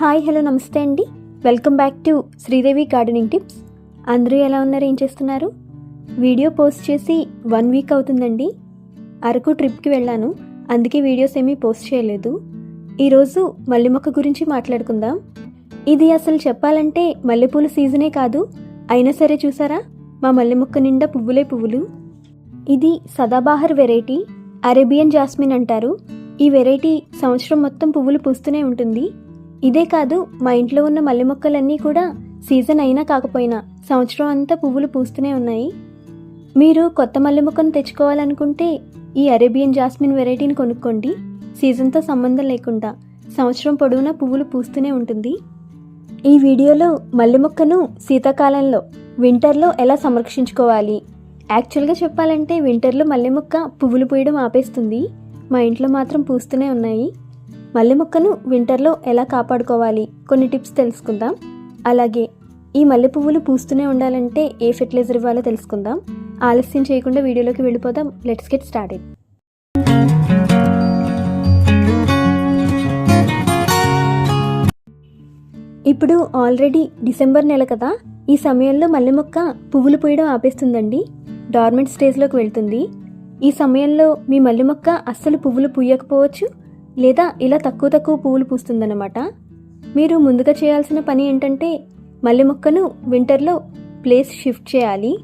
Hi hello నమస్తే అండి. Welcome back to Sridevi gardening tips. అందరూ ఎలా ఉన్నారు? ఏం చేస్తున్నారు? వీడియో పోస్ట్ చేసి వన్ వీక్ అవుతుందండి. అరకు ట్రిప్కి వెళ్ళాను. అందుకే వీడియోస్ ఏమీ పోస్ట్ చేయలేదు. ఈరోజు మల్లె మొక్క గురించి మాట్లాడుకుందాం. ఇది అసలు చెప్పాలంటే మల్లెపూల సీజనే కాదు. అయినా సరే చూసారా? మా మల్లె మొక్క నిండా పువ్వులే పువ్వులు. ఇది సదాబహార్ వెరైటీ అరేబియన్ జాస్మిన్ అంటారు. ఈ వెరైటీ సంవత్సరం మొత్తం పువ్వులు పూస్తూనే ఉంటుంది. ఇదే కాదు మా ఇంట్లో ఉన్న మల్లె మొక్కలన్నీ కూడా సీజన్ అయినా కాకపోయినా సంవత్సరం అంతా పువ్వులు పూస్తూనే ఉన్నాయి. మీరు కొత్త మల్లె మొక్కను తెచ్చుకోవాలనుకుంటే ఈ అరేబియన్ జాస్మిన్ వెరైటీని కొనుక్కోండి. సీజన్తో సంబంధం లేకుండా సంవత్సరం పొడవునా పువ్వులు పూస్తూనే ఉంటుంది. ఈ వీడియోలో మల్లె మొక్కను శీతాకాలంలో వింటర్లో ఎలా సంరక్షించుకోవాలి? యాక్చువల్గా చెప్పాలంటే వింటర్లో మల్లె మొక్క పువ్వులు పూయడం ఆపేస్తుంది. మా ఇంట్లో మాత్రం పూస్తూనే ఉన్నాయి. మల్లె మొక్కను వింటర్లో ఎలా కాపాడుకోవాలి? కొన్ని టిప్స్ తెలుసుకుందాం. అలాగే ఈ మల్లె పువ్వులు పూస్తూనే ఉండాలంటే ఏ ఫెర్టిలైజర్ ఇవ్వాలో తెలుసుకుందాం. ఆలస్యం చేయకుండా వీడియోలోకి వెళ్ళిపోదాం. Let's get started. ఇప్పుడు ఆల్రెడీ డిసెంబర్ నెల కదా. ఈ సమయంలో మల్లె మొక్క పువ్వులు పూయడం ఆపేస్తుందండి. డార్మెంట్ స్టేజ్లోకి వెళ్తుంది. ఈ సమయంలో మీ మల్లె మొక్క అస్సలు పువ్వులు పూయకపోవచ్చు. లేదా ఇలా తక్కువ తక్కువ పువ్వులు పూస్తుందన్నమాట. మీరు ముందుగా చేయాల్సిన పని ఏంటంటే మల్లె మొక్కను వింటర్లో ప్లేస్ షిఫ్ట్ చేయాలి.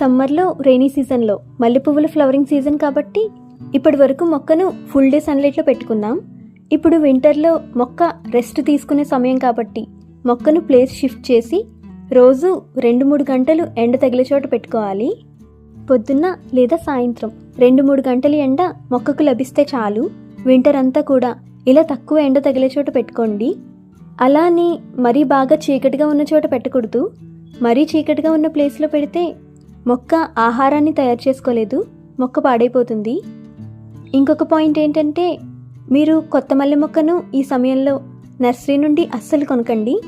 సమ్మర్లో రెయినీ సీజన్లో మల్లె పువ్వుల ఫ్లవరింగ్ సీజన్ కాబట్టి ఇప్పటి వరకు మొక్కను ఫుల్ డే సన్లైట్లో పెట్టుకుందాం. ఇప్పుడు వింటర్లో మొక్క రెస్ట్ తీసుకునే సమయం కాబట్టి మొక్కను ప్లేస్ షిఫ్ట్ చేసి రోజు రెండు మూడు గంటలు ఎండ తగిలే చోట పెట్టుకోవాలి. పొద్దున్న లేదా సాయంత్రం రెండు మూడు గంటల ఎండ మొక్కకు లభిస్తే చాలు. వింటర్ అంతా కూడా ఇలా తక్కువ ఎండ తగిలే చోట పెట్టుకోండి. అలా అని మరీ బాగా చీకటిగా ఉన్న చోట పెట్టకూడదు. మరీ చీకటిగా ఉన్న ప్లేస్లో పెడితే మొక్క ఆహారాన్ని తయారు చేసుకోలేదు మొక్క పాడైపోతుంది. ఇంకొక పాయింట్ ఏంటంటే మీరు కొత్త మల్లె మొక్కను ఈ సమయంలో నర్సరీ నుండి అస్సలు కొనకండి.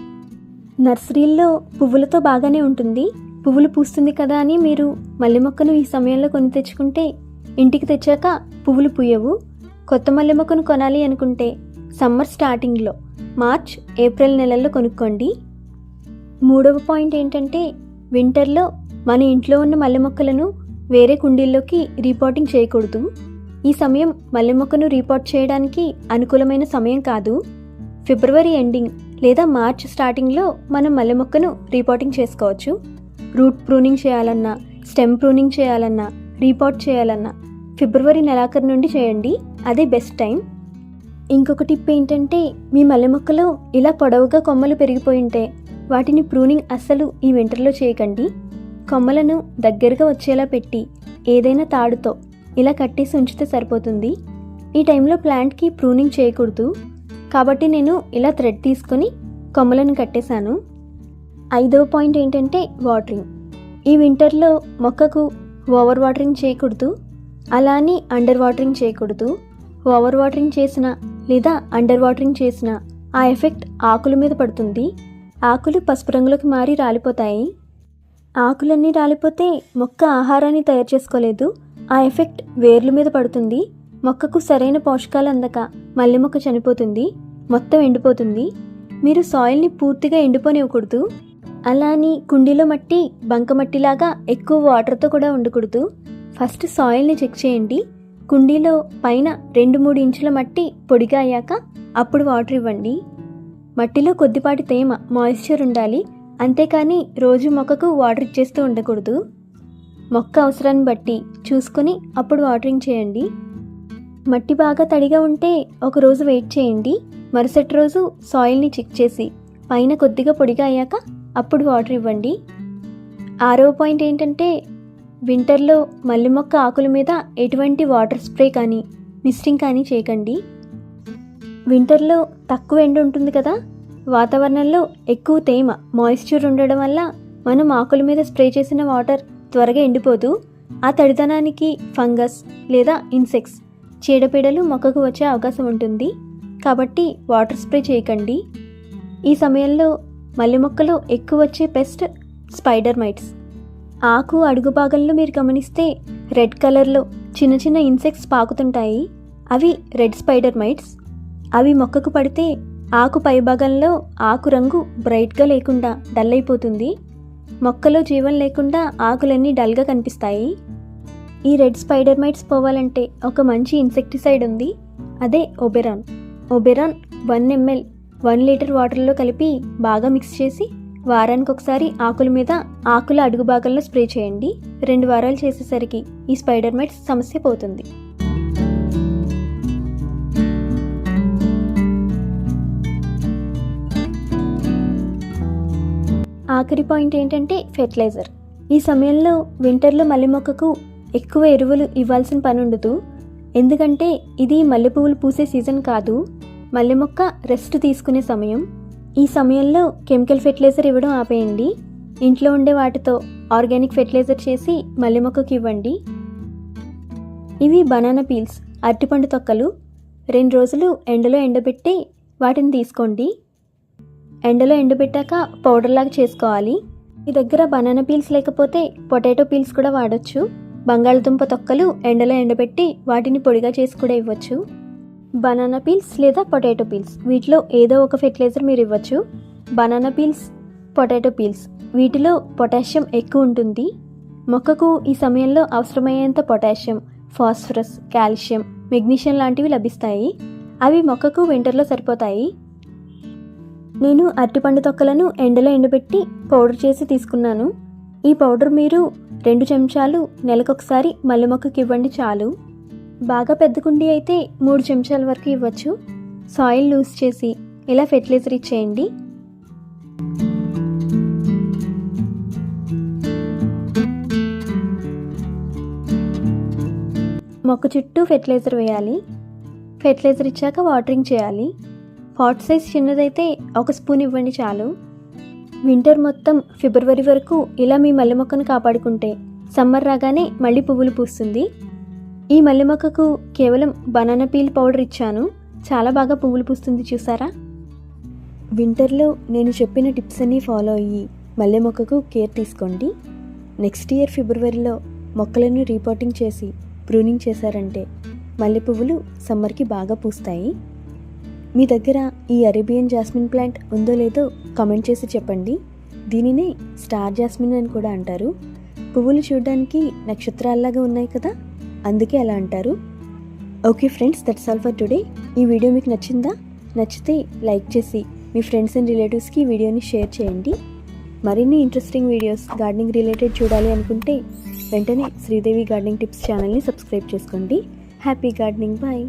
నర్సరీల్లో పువ్వులతో బాగానే ఉంటుంది. పువ్వులు పూస్తుంది కదా అని మీరు మల్లె మొక్కను ఈ సమయంలో కొని తెచ్చుకుంటే ఇంటికి తెచ్చాక పువ్వులు పూయవు. కొత్త మల్లె మొక్కను కొనాలి అనుకుంటే సమ్మర్ స్టార్టింగ్లో మార్చ్ ఏప్రిల్ నెలల్లో కొనుక్కోండి. మూడవ పాయింట్ ఏంటంటే వింటర్లో మన ఇంట్లో ఉన్న మల్లె మొక్కలను వేరే కుండీల్లోకి రీపోటింగ్ చేయకూడదు. ఈ సమయం మల్లె మొక్కను రీపోర్ట్ చేయడానికి అనుకూలమైన సమయం కాదు. ఫిబ్రవరి ఎండింగ్ లేదా మార్చ్ స్టార్టింగ్లో మనం మల్లె మొక్కను రీపోటింగ్ చేసుకోవచ్చు. రూట్ ప్రూనింగ్ చేయాలన్నా స్టెమ్ ప్రూనింగ్ చేయాలన్నా రీపోర్ట్ చేయాలన్నా ఫిబ్రవరి నెలాఖరు నుండి చేయండి. అదే బెస్ట్ టైం ఇంకొక టిప్ ఏంటంటే మీ మల్లె మొక్కలో ఇలా పొడవుగా కొమ్మలు పెరిగిపోయి ఉంటే వాటిని ప్రూనింగ్ అస్సలు ఈ వింటర్లో చేయకండి. కొమ్మలను దగ్గరగా వచ్చేలా పెట్టి ఏదైనా తాడుతో ఇలా కట్టేసి ఉంచితే సరిపోతుంది. ఈ టైంలో ప్లాంట్కి ప్రూనింగ్ చేయకూడదు. కాబట్టి నేను ఇలా థ్రెడ్ తీసుకొని కొమ్మలను కట్టేశాను. ఐదవ పాయింట్ ఏంటంటే వాటరింగ్ ఈ వింటర్లో మొక్కకు ఓవర్ వాటరింగ్ చేయకూడదు. అలా అని అండర్ వాటరింగ్ చేయకూడదు. ఓవర్ వాటరింగ్ చేసిన లేదా అండర్ వాటరింగ్ చేసిన ఆ ఎఫెక్ట్ ఆకుల మీద పడుతుంది. ఆకులు పసుపు రంగులోకి మారి రాలిపోతాయి. ఆకులన్నీ రాలిపోతే మొక్క ఆహారాన్ని తయారు చేసుకోలేదు. ఆ ఎఫెక్ట్ వేర్ల మీద పడుతుంది. మొక్కకు సరైన పోషకాలు అందక మల్లె మొక్క చనిపోతుంది. మొత్తం ఎండిపోతుంది. మీరు సాయిల్ని పూర్తిగా ఎండిపోనివ్వకూడదు. అలా అని కుండీలో మట్టి బంకమట్టిలాగా ఎక్కువ వాటర్తో కూడా ఉండకూడదు. ఫస్ట్ సాయిల్ని చెక్ చేయండి. కుండీలో పైన రెండు మూడు ఇంచుల మట్టి పొడిగా అయ్యాక అప్పుడు వాటర్ ఇవ్వండి. మట్టిలో కొద్దిపాటి తేమ మాయిశ్చర్ ఉండాలి. అంతేకాని రోజు మొక్కకు వాటర్ ఇచ్చేస్తూ ఉండకూడదు. మొక్క అవసరాన్ని బట్టి చూసుకొని అప్పుడు వాటరింగ్ చేయండి. మట్టి బాగా తడిగా ఉంటే ఒక రోజు వెయిట్ చేయండి. మరుసటి రోజు సాయిల్ని చెక్ చేసి పైన కొద్దిగా పొడిగా అయ్యాక అప్పుడు వాటర్ ఇవ్వండి. ఆరో పాయింట్ ఏంటంటే వింటర్లో మల్లె మొక్క ఆకుల మీద ఎటువంటి వాటర్ స్ప్రే కానీ మిస్టింగ్ కానీ చేయకండి. వింటర్లో తక్కువ ఎండ ఉంటుంది కదా వాతావరణంలో ఎక్కువ తేమ మాయిశ్చర్ ఉండడం వల్ల మనం ఆకుల మీద స్ప్రే చేసిన వాటర్ త్వరగా ఎండిపోదు. ఆ తడిదనానికి ఫంగస్ లేదా ఇన్సెక్ట్స్ చీడపీడలు మొక్కకు వచ్చే అవకాశం ఉంటుంది. కాబట్టి వాటర్ స్ప్రే చేయకండి. ఈ సమయంలో మల్లె మొక్కలో ఎక్కువ వచ్చే పెస్ట్ స్పైడర్ మైట్స్. ఆకు అడుగు భాగంలో మీరు గమనిస్తే రెడ్ కలర్లో చిన్న చిన్న ఇన్సెక్ట్స్ పాకుతుంటాయి. అవి రెడ్ స్పైడర్ మైట్స్. అవి మొక్కకు పడితే ఆకు పైభాగంలో ఆకు రంగు బ్రైట్గా లేకుండా డల్ అయిపోతుంది. మొక్కలో జీవం లేకుండా ఆకులన్నీ డల్గా కనిపిస్తాయి. ఈ రెడ్ స్పైడర్ మైట్స్ పోవాలంటే ఒక మంచి ఇన్సెక్టిసైడ్ ఉంది. అదే Oberon. Oberon one ML one litre వాటర్లో కలిపి బాగా మిక్స్ చేసి వారానికి ఒకసారి ఆకుల మీద ఆకుల అడుగు భాగంలో స్ప్రే చేయండి. రెండు వారాలు చేసేసరికి ఈ స్పైడర్ మైట్స్ సమస్య పోతుంది. ఆఖరి పాయింట్ ఏంటంటే ఫెర్టిలైజర్. ఈ సమయంలో వింటర్లో మల్లె మొక్కకు ఎక్కువ ఎరువులు ఇవ్వాల్సిన పని ఉండదు ఎందుకంటే ఇది మల్లె పువ్వులు పూసే సీజన్ కాదు. మల్లె మొక్క రెస్ట్ తీసుకునే సమయం. ఈ సమయంలో కెమికల్ ఫెర్టిలైజర్ ఇవ్వడం ఆపేయండి. ఇంట్లో ఉండే వాటితో ఆర్గానిక్ ఫెర్టిలైజర్ చేసి మల్లె మొక్కకి ఇవ్వండి. ఇవి బనానా పీల్స్ అరటిపండు తొక్కలు. రెండు రోజులు ఎండలో ఎండబెట్టి వాటిని తీసుకోండి. ఎండలో ఎండబెట్టాక పౌడర్లాగా చేసుకోవాలి. మీ దగ్గర బనానా పీల్స్ లేకపోతే పొటాటో పీల్స్ కూడా వాడచ్చు. బంగాళదుంప తొక్కలు ఎండలో ఎండబెట్టి వాటిని పొడిగా చేసి కూడా ఇవ్వచ్చు. బనానా పీల్స్ లేదా పొటాటో పీల్స్ వీటిలో ఏదో ఒక ఫెర్టిలైజర్ మీరు ఇవ్వచ్చు. బనానా పీల్స్ పొటాటో పీల్స్ వీటిలో పొటాషియం ఎక్కువ ఉంటుంది. మొక్కకు ఈ సమయంలో అవసరమయ్యేంత పొటాషియం ఫాస్ఫరస్ కాల్షియం మెగ్నీషియం లాంటివి లభిస్తాయి. అవి మొక్కకు వింటర్లో సరిపోతాయి. నేను అరటిపండు తొక్కలను ఎండలో ఎండబెట్టి పౌడర్ చేసి తీసుకున్నాను. ఈ పౌడర్ మీరు రెండు చెంచాలు నెలకొకసారి మల్లె మొక్కకి ఇవ్వండి చాలు. బాగా పెద్ద కుండీ అయితే మూడు చెంచాల వరకు ఇవ్వచ్చు. సాయిల్ లూజ్ చేసి ఇలా ఫెర్టిలైజర్ ఇచ్చేయండి. మొక్క చుట్టూ ఫెర్టిలైజర్ వేయాలి. ఫెర్టిలైజర్ ఇచ్చాక వాటరింగ్ చేయాలి. పాట్ సైజ్ చిన్నదైతే ఒక స్పూన్ ఇవ్వండి చాలు. వింటర్ మొత్తం ఫిబ్రవరి వరకు ఇలా మీ మల్లె మొక్కను కాపాడుకుంటే సమ్మర్ రాగానే మళ్ళీ పువ్వులు పూస్తుంది. ఈ మల్లె మొక్కకు కేవలం బనానా పీల్ పౌడర్ ఇచ్చాను. చాలా బాగా పువ్వులు పూస్తుంది చూసారా? వింటర్లో నేను చెప్పిన టిప్స్ అన్నీ ఫాలో అయ్యి మల్లె మొక్కకు కేర్ తీసుకోండి. నెక్స్ట్ ఇయర్ ఫిబ్రవరిలో మొక్కలను రీపోటింగ్ చేసి ప్రూనింగ్ చేశారంటే మల్లె పువ్వులు సమ్మర్కి బాగా పూస్తాయి. మీ దగ్గర ఈ అరేబియన్ జాస్మిన్ ప్లాంట్ ఉందో లేదో కమెంట్ చేసి చెప్పండి. దీనినే స్టార్ జాస్మిన్ అని కూడా అంటారు. పువ్వులు చూడడానికి నక్షత్రాల్లాగా ఉన్నాయి కదా? అందుకే అలా అంటారు. Okay friends that's all for today ఈ వీడియో మీకు నచ్చిందా? నచ్చితే లైక్ చేసి మీ ఫ్రెండ్స్ అండ్ రిలేటివ్స్కి ఈ వీడియోని షేర్ చేయండి. మరిన్ని ఇంట్రెస్టింగ్ వీడియోస్ గార్డెనింగ్ రిలేటెడ్ చూడాలి అనుకుంటే వెంటనే శ్రీదేవి గార్డెనింగ్ టిప్స్ ఛానల్ని సబ్స్క్రైబ్ చేసుకోండి. Happy gardening bye